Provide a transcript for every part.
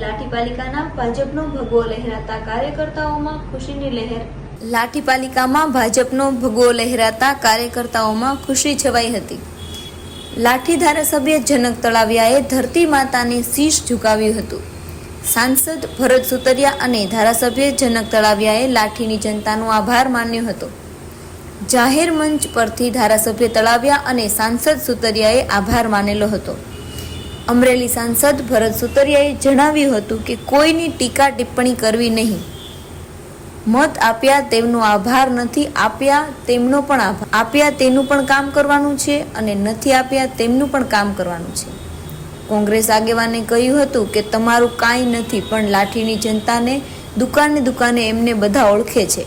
લાઠી ભાજપનો ભગવો લહેરાતા કાર્યકર્તાઓમાં ખુશીની લહેર. લાઠી પાલિકામાં ભાજપનો ભગવો લહેરાતા કાર્યકર્તાઓમાં ખુશી છવાઈ હતી. લાઠી ધારાસભ્ય જનક તળાવિયાએ ધરતી માતાને શીશ ઝુકાવ્યું હતું. સાંસદ ભરત સુતરિયા અને ધારાસભ્ય જનક તળાવિયાએ લાઠીની જનતાનો આભાર માન્યો હતો. જાહેર મંચ પરથી ધારાસભ્ય તળાવિયા અને સાંસદ સુતરિયાએ આભાર માનેલો હતો. અમરેલી સાંસદ ભરત સુતરિયાએ જણાવ્યું હતું કે કોઈની ટીકા ટિપ્પણી કરવી નહીં. મત આપ્યા તેમનો આભાર નથી, આપ્યા તેમનો પણ આભાર આપ્યા તેનું પણ કામ કરવાનું છે અને નથી આપ્યા તેમનું પણ કામ કરવાનું છે. કોંગ્રેસ આગેવાને કહ્યું હતું કે તમારું કાંઈ નથી, પણ લાઠીની જનતાને દુકાને દુકાને એમને બધા ઓળખે છે.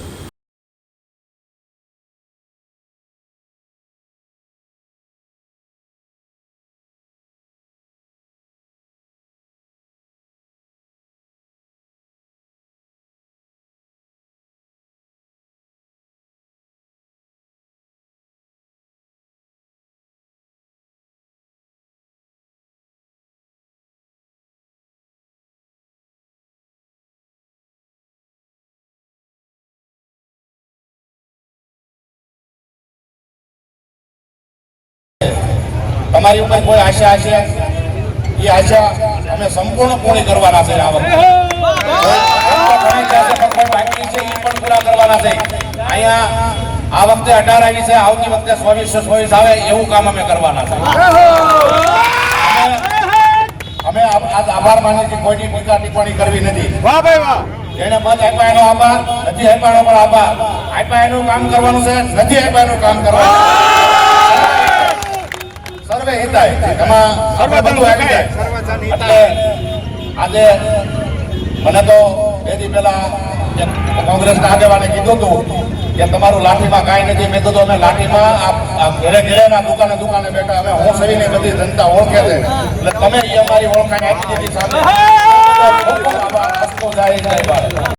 તમારી ઉપર કોઈ આશા હશે એ આશા અમે સંપૂર્ણ પૂર્ણ કરવાના છે આ વખતે બાકી છે એ પણ પૂરા કરવાના છે. અહીંયા આ વખતે અઢાર આવી છે આવતી વખતે ચોવીસ ચોવીસ આવે એવું કામ અમે કરવાના છે. અમે- આભાર માની છીએ કોઈની ટીકા ટિપ્પણી કરવી નથી. વાહ ભાઈ વાહ! જેને મત આપ્યા એનો આભાર નથી આપ્યા એનો પણ આભાર. આપ્યા એનું કામ કરવાનું છે નથી આપ્યા એનું કામ કરવાનું. સર્વે હિતાય. એમાં સર્વે બધું આવી જાય. એટલે આજે મને તો બે દી પહેલા કોંગ્રેસના આગેવાને કીધું હતું કે તમારું લાઠીમાં કાંઈ નથી. મેં કીધું અમે લાઠીમાં આ- ઘરે ઘરેના દુકાને દુકાને બેઠા. અમે હું સહીને બધી જનતા ઓળખે છે. એટલે તમે અમારી ઓળખાણ આપી દીધી સામે ખૂબ ખૂબ આભાર. અસ્તુ જાય જય